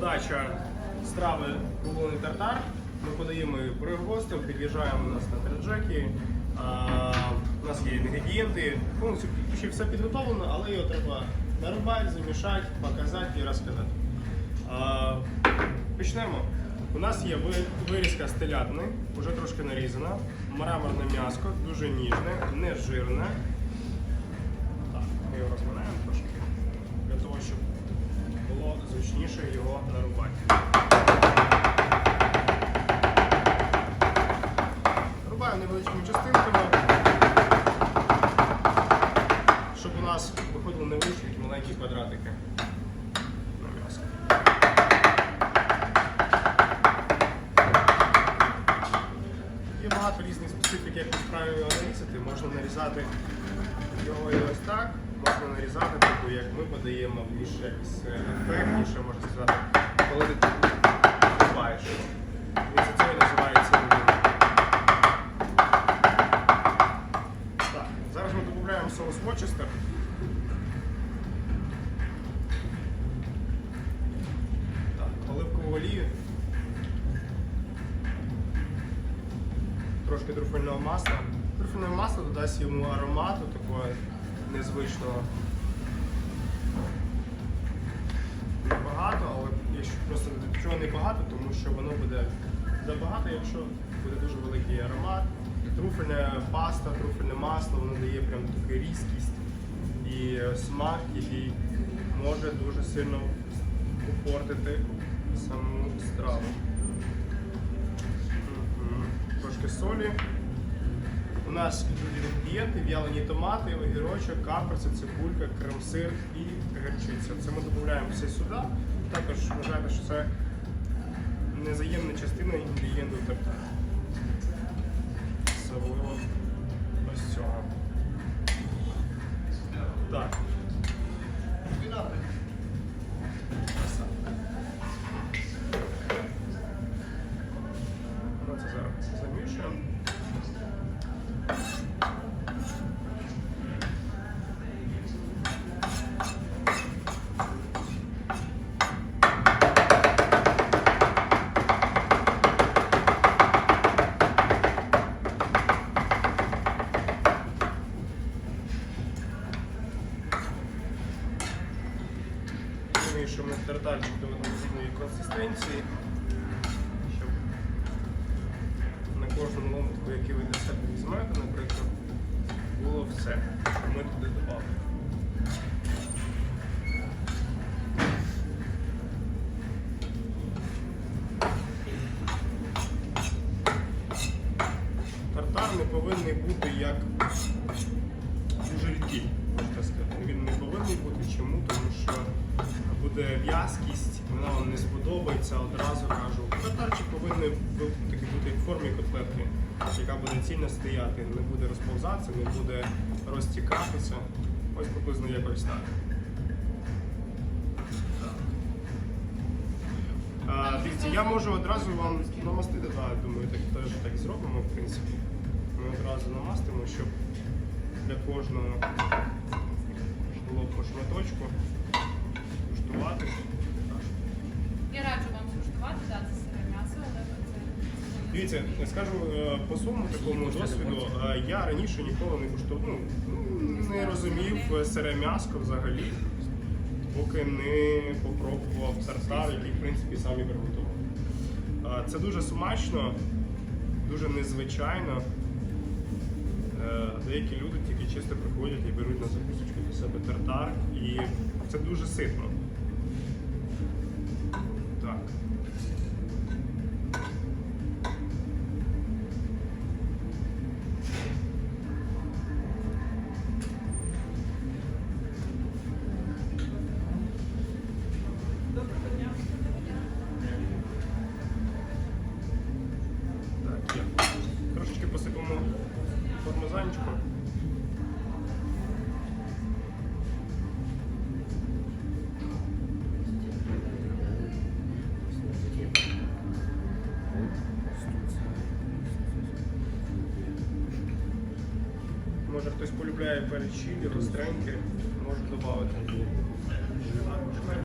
подача страви уловний тартар. Ми подаємо її перегостом, під'їжджаємо у нас на треджекі. У нас є інгредієнти, повністю ще все підготовлено, але його треба нарубати, замішати, показати і розказати. А, Почнемо. У нас є вирізка з телятини, вже трошки нарізана, мраморне м'яско, дуже ніжне, не жирне. Так, ми його розминаємо трошки, для того, щоб було зручніше його нарубати. Рубаємо невеличкими частинками, нарізати, типу, як ми подаємо більш якось е, ефектніше, можна сказати, коли ти рубаєш. І це називається. Так, зараз ми додаємо соус. Так, оливкову олію. Трошки трюфельного масла. Трюфельне масло додасть йому аромату такого незвичного. Небагато, але якщо просто чого не багато, тому що воно буде забагато, якщо буде дуже великий аромат. Труфельна паста, труфельне масло, воно дає прям таку різкість і смак, який може дуже сильно попортити саму страву. Трошки солі. Нас йдуть інгредієнти, в'ялені томати, огірочок, каперси, цибулька, крем-сир і гірчиця. Це ми додаємо все сюди. Також вважайте, що це незаємна частина інгредієнту тартару. Особливо ось цього. Так. Зараз замішуємо. Вимішуємо тартальчик до однорідної консистенції, щоб на який ви для себе візьмете, наприклад, було все. Ми туди додали. Тартар не повинен бути як рідкий, можна сказати. Він не повинен бути чому, тому що буде в'язкість, вона вам не сподобається, одразу повинен бу- бути в формі котлетки, яка буде цільно стояти, не буде розповзатися, не буде розтікатися. Ось приблизно якось так. Дивіться, я можу одразу вам намастити, так, думаю, так теж так зробимо, в принципі. Ми одразу намастимо, щоб для кожного було по шматочку куштувати. Я раджу вам скуштувати, да, це сире м'ясо, але це Дивіться, скажу е, по своєму такому досвіду, е, я раніше ніколи не куштував, ну, не розумів е, сире м'ясо взагалі, поки не попробував тартар, який в принципі самі приготував. Е, Це дуже смачно, дуже незвичайно. Деякі люди тільки чисто приходять і беруть на закусочку до себе тартар, і це дуже ситно. Может, Може хтось полюбляє перечілі, гостренькі, может добавить.